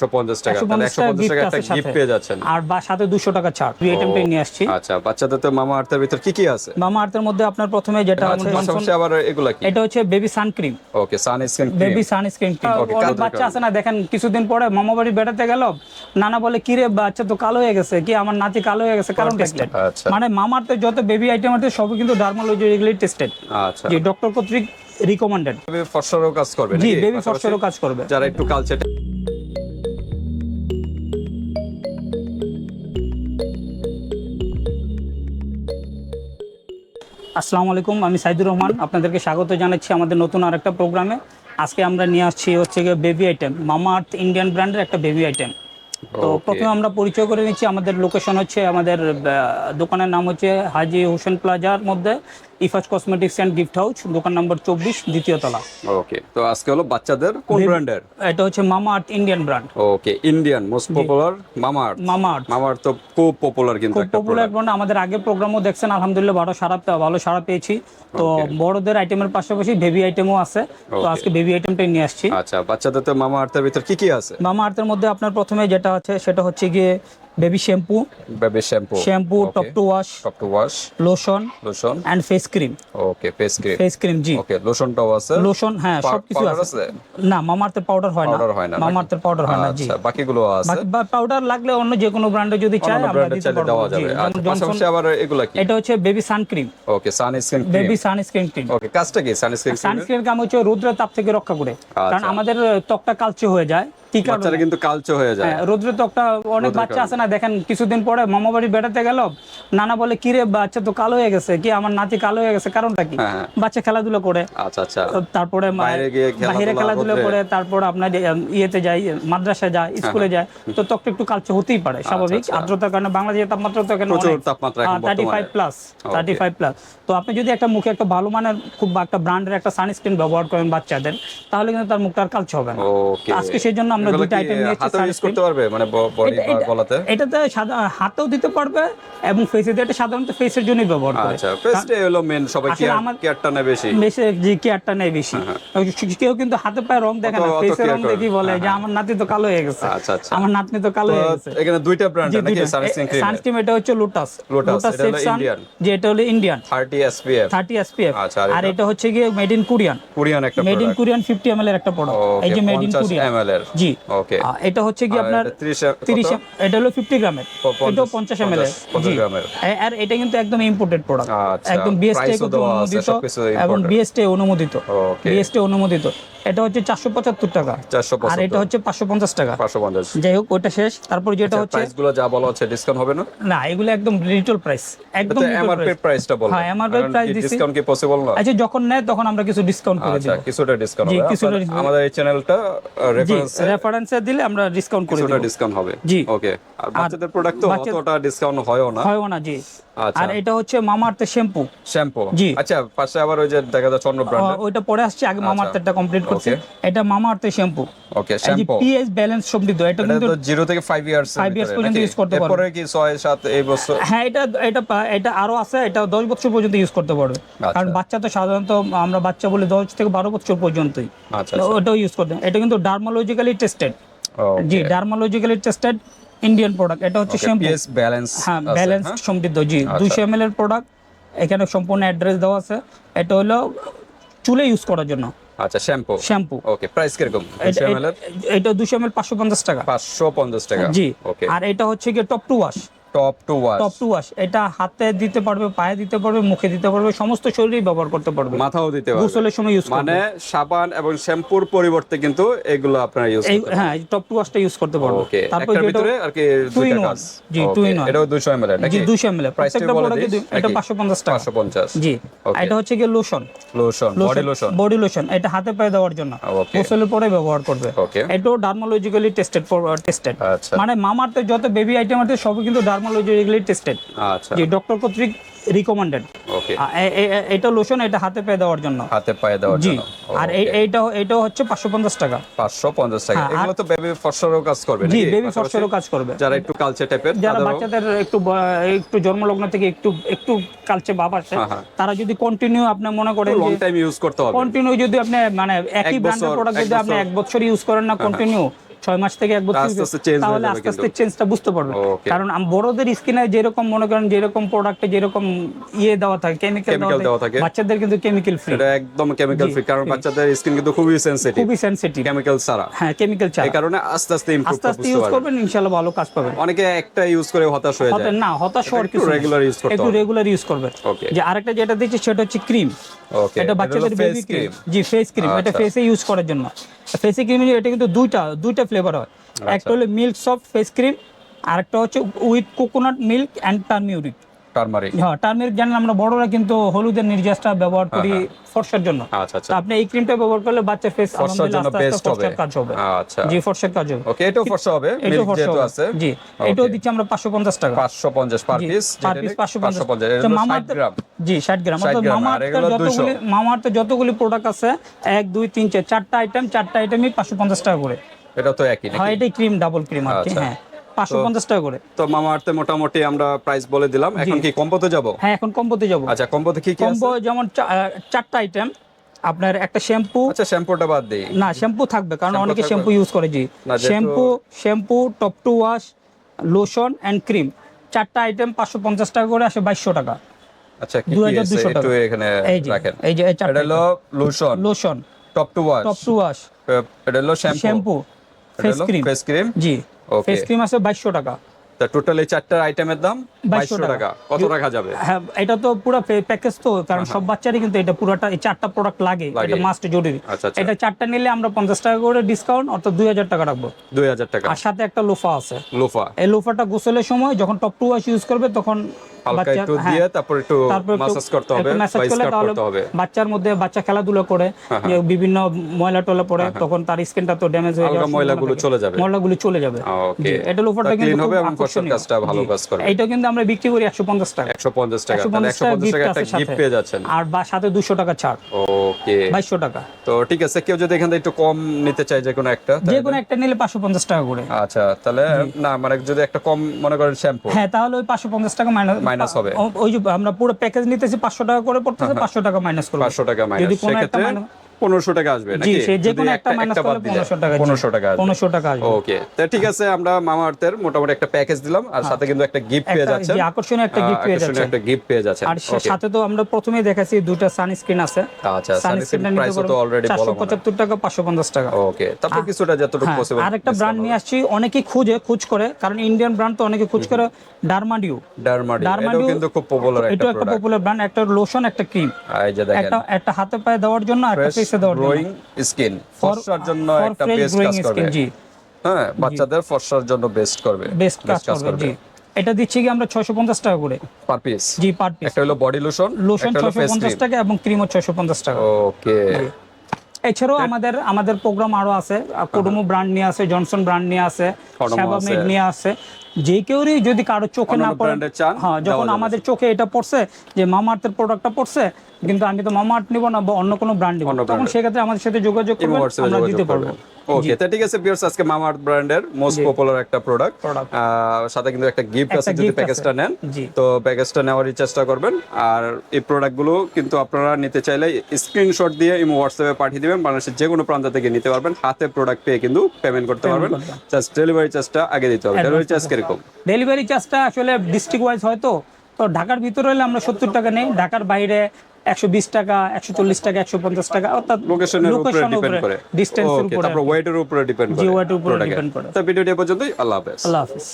একশো পঞ্চাশ টাকা। তাহলে একশো 150 পঞ্চাশ টাকা একটা গিফট পেয়ে যাচ্ছেন। আর বা সাথে দুশো টাকা ছাড়। আইটেমটাই নিয়ে আসছি। আচ্ছা বাচ্চাদের তো মামা আর্থের ভিতর কি কি আছে? মামা আর্থের মধ্যে আপনার প্রথমে যেটা আচ্ছা জনসন আবার এগুলা কি? এটা হচ্ছে baby sun cream okay sun screen baby sunscreen Okay, অনেক কাজের বাচ্চা আছে না দেখেন কিছুদিন পরে মামা বাড়ি বেড়াতে গেল। নানা বলে কি রে বাচ্চা তো কালো হয়ে গেছে। কি আমার নাতি কালো হয়ে গেছে? কারণটা কি? আচ্ছা। মানে তো যত বেবি আইটেম আছে সবই কিন্তু ডার্মালজি রেগুলি টেস্টেড আচ্ছা। যে ডক্টর কর্তৃক রিকমেন্ডেড বেবি ফর্সারও কাজ করবে জি? বেবি ফর্সেরও কাজ করবে। যারা একটু কালচার আসসালামু আলাইকুম আমি সাইদুর রহমান। আপনাদেরকে স্বাগত জানাচ্ছি আমাদের নতুন আর একটা প্রোগ্রামে। আজকে আমরা নিয়ে আসছি হচ্ছে গিয়ে বেবি আইটেম মামা আর্থ ইন্ডিয়ান ব্র্যান্ডের একটা বেবি আইটেম তো প্রথমে আমরা পরিচয় করে নিচ্ছি আমাদের লোকেশন হচ্ছে আমাদের দোকানের নাম হচ্ছে হাজি হোসেন প্লাজার মধ্যে। Ifaz cosmetics and gift house দোকান নম্বর চব্বিশ দ্বিতীয় তলা। ওকে তো আজকে হলো বাচ্চাদের কোন ব্র্যান্ডের এটা হচ্ছে Mamaearth Indian brand okay Indian most popular Mamaearth mama আর্থ মামা আর্থ তো খুব পপুলার কিন্তু খুব পপুলার ব্র্যান্ড আমাদের আগের প্রোগ্রামও দেখছেন আলহামদুলিল্লাহ ভালো সারা ভালো সারা পেয়েছি। তো বড়দের আইটেমের পাশাপাশি বেবি আইটেমও আছে। তো আজকে বেবি আইটেমটাই নিয়ে আসছি। আচ্ছা বাচ্চাদের তো মামা আর্থের ভিতর কি কি আছে? মামা আর্থের মধ্যে আপনার প্রথমে যেটা আছে সেটা হচ্ছে গিয়ে baby shampoo baby shampoo shampoo top to wash top to wash lotion lotion and face cream okay face cream face cream G okay লোশনটাও আছে. লোশন হ্যাঁ সবকিছু আছে। না মামা আর্থের পাউডার হয় না। Powder হয় না, মামা আর্থের পাউডার হয় না জি। আচ্ছা বাকিগুলো আছে? বাকি পাউডার লাগলে অন্য যে কোনো ব্র্যান্ডে যদি অন্য আমরা দিতে পারব। দেওয়া জি আচ্ছা পাশাপাশি আবার এগুলা কি? এটা হচ্ছে baby sun cream okay sunscreen cream baby sunscreen cream okay কাজটা কি? সানস্ক্রিন ক্রিম সানস্ক্রিন কাম হচ্ছে রৌদ্রের তাপ থেকে রক্ষা করে। কারণ আমাদের ত্বকটা কালচে হয়ে যায়। কি বাচ্চারা কিন্তু কালচে হয়ে যায়। হ্যাঁ, ত্বকটা অনেক বাচ্চা আছে না দেখেন কিছুদিন পরে মামা বাড়ি বেড়াতে গেল নানা বলে কি রে বাচ্চা তো কালো হয়ে গেছে কি আমার নাতি কালো হয়ে গেছে কারণটা কি? হ্যাঁ, হ্যাঁ। বাচ্চা খেলাধুলা করে। আচ্ছা আচ্ছা। তারপরে বাইরে খেলাধুলা করে তারপর আপনার ইয়েতে যায় মাদ্রাসায় যায় স্কুলে যায় তো ত্বকটা একটু কালচে হতেই পারে স্বাভাবিক। আচ্ছা। আর্দ্রতার কারণে বাংলাদেশের তাপমাত্রা তো প্রচুর তাপমাত্রা এখন থার্টি ফাইভ বর্তমানে প্লাস থার্টি ফাইভ প্লাস তো আপনি যদি একটা মুখে একটা ভালো মানের খুব একটা ব্র্যান্ডের একটা সানস্ক্রিন ব্যবহার করেন বাচ্চাদের তাহলে কিন্তু তার মুখটা আর কালচে হবে না। আজকে সেই জন্য আমরা কি আইটেম নিয়েছি হাতে ইউজ করতে পারবে? মানে বডি বা গলাতে? এটাতে হাতেও দিতে পারবে এবং ফেসে এটা সাধারণত ফেসের জন্যই ব্যবহার করে। আচ্ছা ফেস্টে হলো মেন সবাই কি কেয়ারটা নেয় বেশি। বেশি। যে কেয়ারটা নেই বেশি কেউ কিন্তু হাতে পায়ে রং দেখে না ফেসের রং দেখি বলে যে আমার নাতি তো কালো হয়ে গেছে। আচ্ছা, আচ্ছা। আমার নাতনি তো কালো হয়ে গেছে। এখানে দুইটা ব্র্যান্ড নাকি সানস্ক্রিন ক্রিম সানস্ক্রিন এটা হচ্ছে লোটাস Lotus, এটা হলো Indian। যে এটা হলো ইন্ডিয়ান 30 SPF 30 এসপিএফ আচ্ছা, আর এটা? হচ্ছে গিয়ে মেড ইন কোরিয়ান কোরিয়ান একটা মেড ইন কোরিয়ান 50 ml এর একটা প্রোডাক্ট এই যে মেড ইন কোরিয়ান এর। জি ওকে এটা হচ্ছে কি আপনার এটা 30 30 এটা হলো 50 গ্রামের। প- পঞ্চাশ- এটাও 50 ml পঞ্চাশ জি। আর এটা কিন্তু একদম ইম্পোর্টেড প্রোডাক্ট আচ্ছা, একদম বিএসটি অনুমোদিত এবং বিএসটি অনুমোদিত। বিএসটি অনুমোদিত। এটা হচ্ছে 475 টাকা। আর এটা হচ্ছে 550 টাকা। 550 যাই হোক ওটা শেষ। তারপর যেটা হচ্ছে প্রাইস যা বলা হচ্ছে ডিসকাউন্ট হবে না? না এগুলো একদম রিটেল প্রাইস একদম এমআরপি প্রাইসটা বলবেন হ্যাঁ, MRP price দিছি। ডিসকাউন্ট কি পসিবল না? আচ্ছা যখন নেয় তখন আমরা কিছু ডিসকাউন্ট করে আচ্ছা কিছুটা ডিসকাউন্ট হবে। কিছুটা আমাদের এই চ্যানেলটা রেফারেন্স রেফারেন্সে দিলে আমরা ডিসকাউন্ট করে কিছুটা ডিসকাউন্ট হবে। জি। ওকে আর বাচ্চাদের প্রোডাক্ট তো অতটা ডিসকাউন্ট হয়ও না। হয়ও না জি। আচ্ছা। আর এটা হচ্ছে শ্যাম্পু শ্যাম্পু জি। আচ্ছা পাশে আবার ওই যে দেখা যাচ্ছে অন্য ব্র্যান্ডের ওইটা পরে আসছে আগে মামার্থেরটা কমপ্লিট করছি. এটা মামার্থের শ্যাম্পু। ওকে এই শ্যাম্পু। পিএইচ ব্যালেন্স সমৃদ্ধ এটা এটা কিন্তু তো 0 থেকে 5 ইয়ার্স Five years পর্যন্ত use করতে পারবে। এরপরে কি 6 7 এই বছর? হ্যাঁ এটা এটা এটা আরও আছে এটা দশ বছর পর্যন্ত ইউজ করতে পারবে। আচ্ছা। কারণ বাচ্চা তো সাধারণত আমরা বাচ্চা বলে দশ থেকে বারো বছর পর্যন্তই। আচ্ছা ওটাও ইউজ করতে এটা কিন্তু ডার্মালজিক্যালি টেস্টেড জি ডার্মালজিক্যালি টেস্টেড ইন্ডিয়ান প্রোডাক্ট এটা হচ্ছে শ্যাম্পু পিএস ব্যালেন্স হ্যাঁ ব্যালেন্স সমৃদ্ধ। জি আচ্ছা। দুশো এম এর প্রোডাক্ট এখানে সম্পূর্ণ অ্যাড্রেস দেওয়া আছে। এটা হলো চুলে ইউজ করার জন্য। আচ্ছা শ্যাম্পু। শ্যাম্পু। ওকে প্রাইস কীরকম? 200 ml এটা দুশো এম এল পাঁচশো পঞ্চাশ টাকা। 550 টাকা। জি। ওকে। আর এটা হচ্ছে গিয়ে top to wash top to wash top to wash এটা হাতে দিতে পারবে পায়ে দিতে পারবে মুখে দিতে পারবে সমস্ত শরীরেই ব্যবহার করতে পারবে। মাথাও দিতে পারবে। গোসলের সময় ইউজ মানে সাবান এবং শ্যাম্পুর পরিবর্তে কিন্তু এগুলো আপনারা ইউজ হ্যাঁ টপ টু ওয়াশটা ইউজ করতে পারবে। ওকে তারপর ভিতরে আর কি জি, Okay, two in এটাও 200 ml নাকি? জি দুশো এম এল Price টা প্রত্যেকটা প্রোডাক্টে এটা নাকি? পাঁচশো পঞ্চাশ টাকা। 550 জি এটা হচ্ছে গিয়ে lotion lotion body lotion body lotion এটা হাতে পায়ে দেওয়ার জন্য। গোসলের পরে ব্যবহার করবে। ওকে এটাও ডার্মালজিক্যালি টেস্টেড টেস্টেড মানে মামার্থের যত বেবি আইটেম আছে সবই কিন্তু ডার্মালজিক্যালি টেস্টেড আচ্ছা। যে ডক্টর কর্তৃক রিকমেন্ডেড ওকে এটা লোশন এটা হাতে পেয়ে দেওয়ার জন্য। হাতে পায়ে দেওয়ার জন্য। আর এই এইটা এটাও হচ্ছে পাঁচশো পঞ্চাশ টাকা। 550 টাকা। হ্যাঁ, এগুলো তো বেবি ফর্সারও কাজ করবে জি বেবি ফসফেরও কাজ করবে। যারা একটু কালচার টাইপের যারা বাচ্চাদের একটু একটু জন্মলগ্ন থেকে একটু একটু কালচে ভাব আসে হ্যাঁ, হ্যাঁ। তারা যদি কন্টিনিউ আপনি মনে করেন লং টাইম ইউজ করতে হবে। কন্টিনিউ যদি আপনি মানে একই ব্র্যান্ডের প্রোডাক্ট যদি আপনি এক বছর ইউজ করেন না কন্টিনিউ ছয় মাস থেকে এক বছর তাহলে আস্তে আস্তে চেঞ্জটা বুঝতে পারবে। কারণ বড়দের স্কিনে যেরকম মনে করেন যেরকম প্রোডাক্টে যেরকম ইয়ে দেওয়া থাকে কেমিক্যাল দেওয়া থাকে। বাচ্চাদের কিন্তু কেমিক্যাল ফ্রি এটা একদম কেমিক্যাল ফ্রি কারণ বাচ্চাদের স্কিন কিন্তু খুবই সেনসিটিভ খুবই সেনসিটিভ কেমিক্যাল ছাড়া। হ্যাঁ কেমিক্যাল ছাড়া। এই কারণে আস্তে আস্তে ইমপ্রুভ আস্তে আস্তে ইউজ করবেন ইনশাআল্লাহ ভালো কাজ পাবেন। অনেকে একটা ইউজ করে হতাশ হয়ে যায়। না হতাশ হওয়ার কিছু regular use করতে একটু রেগুলার ইউজ করবেন। যে আরেকটা যেটা দিচ্ছি সেটা হচ্ছে ক্রিম ওকে এটা বাচ্চাদের বেবি ক্রিম জি ফেস ক্রিম এটা আচ্ছা। ফেসে ইউজ করার জন্য। ফেসে ক্রিম এটা কিন্তু দুইটা দুইটা ফ্লেভার হয়। আচ্ছা। একটা হলো মিল্ক সফট ফেস ক্রিম আরেকটা হচ্ছে with coconut milk and turmeric turmeric হ্যাঁ টার্মিউরিক জানেন আমরা বড়রা কিন্তু হলুদের নির্যাসটা ব্যবহার করি ফর্সার জন্য। আচ্ছা আচ্ছা। আপনি এই ক্রিমটা ব্যবহার করলে ফেস ফর্সার জন্য বেস্ট হবে। কাজ হবে। আচ্ছা। জি ফর্সার কাজ হবে। ওকে এটাও ফর্সা হবে মিল্ক যেহেতু আছে। জি এটাও দিচ্ছি আমরা পাঁচশো পঞ্চাশ টাকা। 550 পার পিস per piece 550 এটা তো হলো মামাআর্থ 60 গ্রাম। জি 60 গ্রাম। অর্থাৎ 200 যতগুলি মামাআর্থের যতগুলি প্রোডাক্ট আছে এক দুই তিন চার চারটা আইটেম চারটা আইটেমই 550 টাকা করে। এটা তো একই হয় এটাই ক্রিম ডাবল ক্রিম আর কি আচ্ছা। হ্যাঁ। 550 টাকা করে। তো মামা আর্থে মোটামুটি আমরা প্রাইস বলে দিলাম। এখন কি কম্বোতে যাব? হ্যাঁ এখন কম্বোতে যাব। আচ্ছা কম্বোতে কি কি আছে? কম্বো যেমন চারটা আইটেম আপনার একটা শ্যাম্পু আচ্ছা শ্যাম্পুটা বাদ দেই। না শ্যাম্পু থাকবে কারণ অনেকে শ্যাম্পু ইউজ করে জি। Shampoo shampoo top to wash lotion and cream চারটা আইটেম 550 টাকা করে আসে 2200 টাকা। আচ্ছা কি কি 2200 আছে। একটু এখানে রাখেন। এই যে এই এটা হলো lotion lotion top to wash top to wash এটা হলো shampoo shampoo face cream face cream জি ফেস ক্রিম আছে 2200 টাকা। তো টোটাল এই চারটা আইটেমের দাম? 2200 বাইশশো টাকা। কত রাখা যাবে? হ্যাঁ এটা তো পুরো প্যাকেজ তো কারণ সব বাচ্চারই কিন্তু এটা পুরোটা এই চারটা প্রোডাক্ট লাগে লাগে। এটা মাস্ট জরুরি। এটা চারটা নিলে আমরা পঞ্চাশ টাকা করে ডিসকাউন্ট অর্থাৎ দুই হাজার টাকা রাখব। দুই হাজার টাকা। আর সাথে একটা লোফা আছে। লোফা এই লোফাটা গোসলের সময় যখন টপ টু ওয়াশ ইউজ করবে তখন হালকা বাচ্চা একটু হ্যাঁ, দিয়ে তারপর একটু তারপর একটু- মাসাজ করতে হবে একটু massage বা করলে স্ক্রাব তাহলে করতে হবে। বাচ্চার মধ্যে বাচ্চা খেলাধুলা করে বিভিন্ন ময়লা টলা পড়ে তখন তার স্কিনটা তো ড্যামেজ হয়ে যাবে ময়লাগুলো চলে। যাবে। ময়লাগুলো চলে যাবে। এটা কিন্তু করবে। এইটা কিন্তু আমরা বিক্রি করি একশো পঞ্চাশ টাকা। একশো পঞ্চাশ টাকা একশো পঞ্চাশ টাকা একটা গিফট পেয়ে যাচ্ছেন। আর বা সাথে দুশো টাকা ছাড়। ওকে। বাইশশো টাকা। তো ঠিক আছে কেউ যদি এখান থেকে একটু কম নিতে চায় যে কোনো একটা যে কোনো একটা নিলে পাঁচশো পঞ্চাশ টাকা করে। আচ্ছা তাহলে না মানে যদি একটা কম মনে করেন শ্যাম্পু। হ্যাঁ তাহলে ওই পাঁচশো পঞ্চাশ টাকা মাইনাস Minus হবে। ওই যে আমরা পুরো প্যাকেজ নিতেছি পাঁচশো টাকা করে পড়তেছে পাঁচশো টাকা মাইনাস করব পাঁচশো টাকা যদি মাইনাস কোনো একটা সেক্ষেত্রে পনেরোশো টাকা আসবে জি সে যে কোনো একটা মাইনাস করলে দিলে পনেরোশো টাকা জি। পনেরোশো টাকা আসবে। টাকা আসবে। ওকে তো ঠিক আছে আমরা মামা আর্থের মোটামুটি একটা প্যাকেজ দিলাম আর সাথে কিন্তু একটা গিফট পেয়ে একটা যাচ্ছেন। যে আকর্ষণীয় একটা গিফট পেয়ে যাচ্ছে একটা গিফট পেয়ে যাচ্ছেন। আর সাথে তো আমরা প্রথমেই দেখাচ্ছি দুইটা সানস্ক্রিন আছে। আচ্ছা সানস্ক্রিন প্রাইস তো অলরেডি বলা চারশো মনে হয়। পঁচাত্তর টাকা পাঁচশো পঞ্চাশ টাকা। ওকে তারপর কিছুটা যতটুকু হ্যাঁ, পসিবল আর একটা ব্র্যান্ড নিয়ে আসছি অনেকেই খুঁজে খোঁজ করে কারণ ইন্ডিয়ান ব্র্যান্ড তো অনেকে খোঁজ করে ডারমাডিও ডারমাডি এটাও ডারমাডিও কিন্তু খুব পপুলার একটা এটাও একটা পপুলার ব্র্যান্ড একটা লোশন একটা ক্রিম এই যে দেখেন। একটা একটা হাতে পায়ে দেওয়ার জন্য আর একটা ফেসে দেওয়ার জন্য। গ্রোয়িং স্কিন ফর্সার জন্য একটা বেস্ট কাজ করবে। জি। হ্যাঁ বাচ্চাদের ফর্সার জন্য বেস্ট করবে বেস্ট কাজ করবে জি। এটা দিচ্ছি কি আমরা ছয়শো পঞ্চাশ টাকা করে? পার পিস জি পার পিস একটা হলো বডি লোশন লোশন একটা হলো ছয়শো ফেস পঞ্চাশ ক্রিম টাকা এবং ক্রিমও ছয়শো পঞ্চাশ টাকা। ওকে এছাড়াও আমাদের আমাদের প্রোগ্রাম আরও আছে। কোডোমো ব্র্যান্ড নিয়ে আছে জনসন ব্র্যান্ড নিয়ে আছে শ্যাবামেড নিয়ে আছে। যে কেউরই যদি কারও চোখে না পড়ে হ্যাঁ যখন আমাদের চোখে এটা পড়ছে যে মামাআর্থের প্রোডাক্টটা পড়ছে কিন্তু আমি তো মামাআর্থ নিব না বা অন্য কোনো ব্র্যান্ড নিব তখন সেক্ষেত্রে আমাদের সাথে যোগাযোগ করবেন আমরা দিতে পারব। ওকে তো ঠিক আছে ভিউয়ার্স আজকে ব্র্যান্ডের মোস্ট পপুলার একটা প্রোডাক্ট সাথে কিন্তু একটা গিফট আছে যদি প্যাকেজটা নেন তো প্যাকেজটা নেওয়ারই চেষ্টা করবেন। আর এই প্রোডাক্টগুলো কিন্তু আপনারা নিতে চাইলে স্ক্রিনশট দিয়ে ইমো হোয়াটসঅ্যাপে পাঠিয়ে দিবেন। বাংলাদেশের যে কোনো প্রান্ত থেকে নিতে পারবেন। হাতে প্রোডাক্ট পেয়ে কিন্তু পেমেন্ট করতে পারবেন। জাস্ট ডেলিভারি চার্জটা আগে দিতে হবে। ডেলিভারি চার্জ কীরকম? ডেলিভারি চার্জটা আসলে ডিস্ট্রিক্ট ওয়াইজ হয়তো তো ঢাকার ভিতরে হলে আমরা সত্তর টাকা নেই। ঢাকার বাইরে একশো বিশ টাকা একশো চল্লিশ টাকা একশো পঞ্চাশ টাকা অর্থাৎ লোকেশনের উপরে ডিপেন্ড করে। ডিস্টেন্সের উপরে তারপর ওয়েটের উপরে ডিপেন্ড করে। জি, এর উপরে depend করে। তো ভিডিওটি পর্যন্তই। আল্লাহ হাফেজ। আল্লাহ হাফিজ।